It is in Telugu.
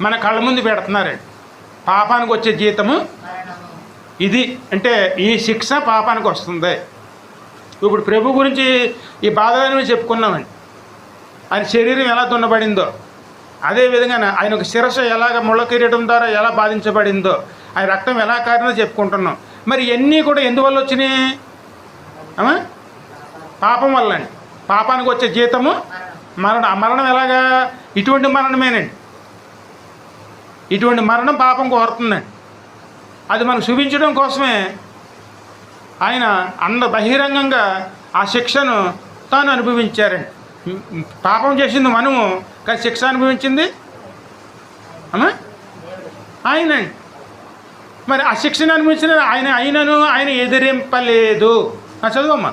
మన కళ్ళ ముందు పెడుతున్నారండి. పాపానికి వచ్చే జీతము ఇది. అంటే ఈ శిక్ష పాపానికి వస్తుంది. ఇప్పుడు ప్రభు గురించి ఈ బాధలను చెప్పుకున్నామండి. ఆయన శరీరం ఎలా దున్నబడిందో అదేవిధంగా ఆయన ఒక శిరస్సు ఎలాగ ముళ్ళకిరీయడం ద్వారా ఎలా బాధించబడిందో ఆయన రక్తం ఎలా కారిందో చెప్పుకుంటున్నాం. మరి ఇవన్నీ కూడా ఎందువల్ల వచ్చినాయి? పాపం వల్ల అండి పాపానికి వచ్చే జీతము మరణం. మరణం ఎలాగా? ఇటువంటి మరణమేనండి. ఇటువంటి మరణం పాపం కోరుతుంది అది మనకు చూపించడం కోసమే ఆయన అంద బహిరంగంగా ఆ శిక్షను తాను అనుభవించారండి. పాపం చేసింది మనము కానీ శిక్ష అనుభవించింది అమ్మా ఆయనండి. మరి ఆ శిక్షను అనుభవించిన ఆయన అయినను ఆయన ఎదిరింపలేదు. నా చదువమ్మా.